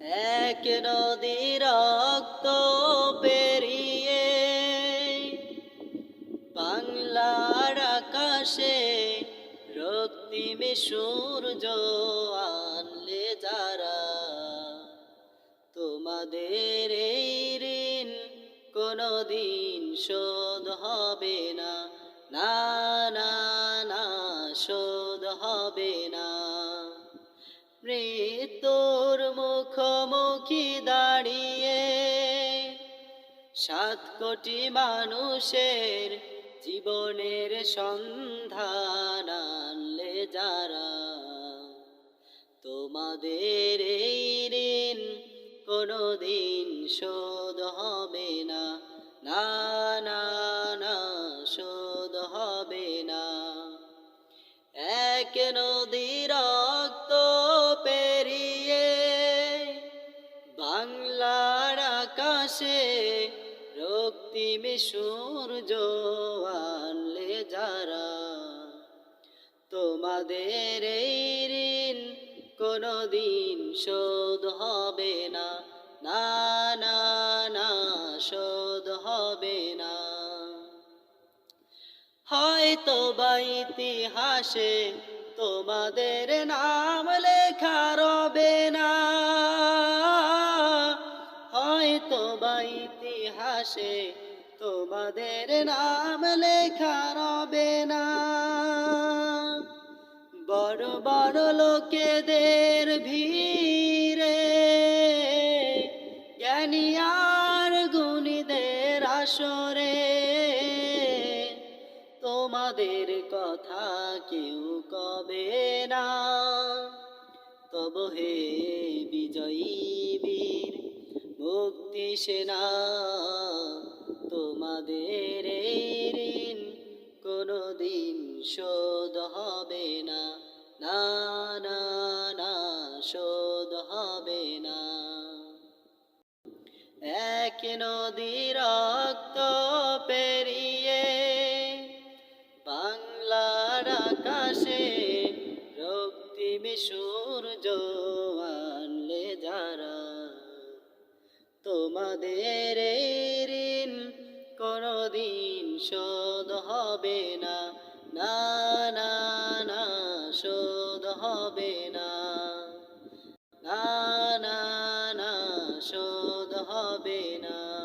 এক নদী রক্ত পেরিয়ে বাংলার আকাশে রক্তিমে সূর্য আনলে যারা, তোমাদের এই ঋণ কোনদিন শোধ হবে না। না না শোধ হবে না। মৃত্যুর মুখোমুখি দাঁড়িয়ে সাত কোটি মানুষের জীবনের সন্ধান আনলে যারা, তোমাদের এই ঋণ কোনদিন শোধ হবে না। না না না, শোধ হবে না। এক নদী রক্ত আকাশে রক্তিমে সূর্য আনলে যারা। তোমাদের এই ঋণ কোনদিন শোধ হবে না না না না, শোধ হবে না। হয়তো বা ইতিহাসে তোমাদের নাম লেখা রবে না। ইতিহাসে তোমাদের নাম লেখা রবে না। বড় বড় লোকেদের ভিড়ে জ্ঞানী আর গুণীদের আসরে। তোমাদের কথা কেউ কবে না। তব হে বিজয়ী মুক্তি সেনা, তোমাদের ঋণ কোনদিন শোধ হবে না। না না না, শোধ হবে না। এক নদী রক্ত পেরিয়ে বাংলার আকাশে রক্তিমে সূর্য তোমাদের ঋণ কোনদিন শোধ হবে না। না না না, শোধ হবে না। না না না, শোধ হবে না।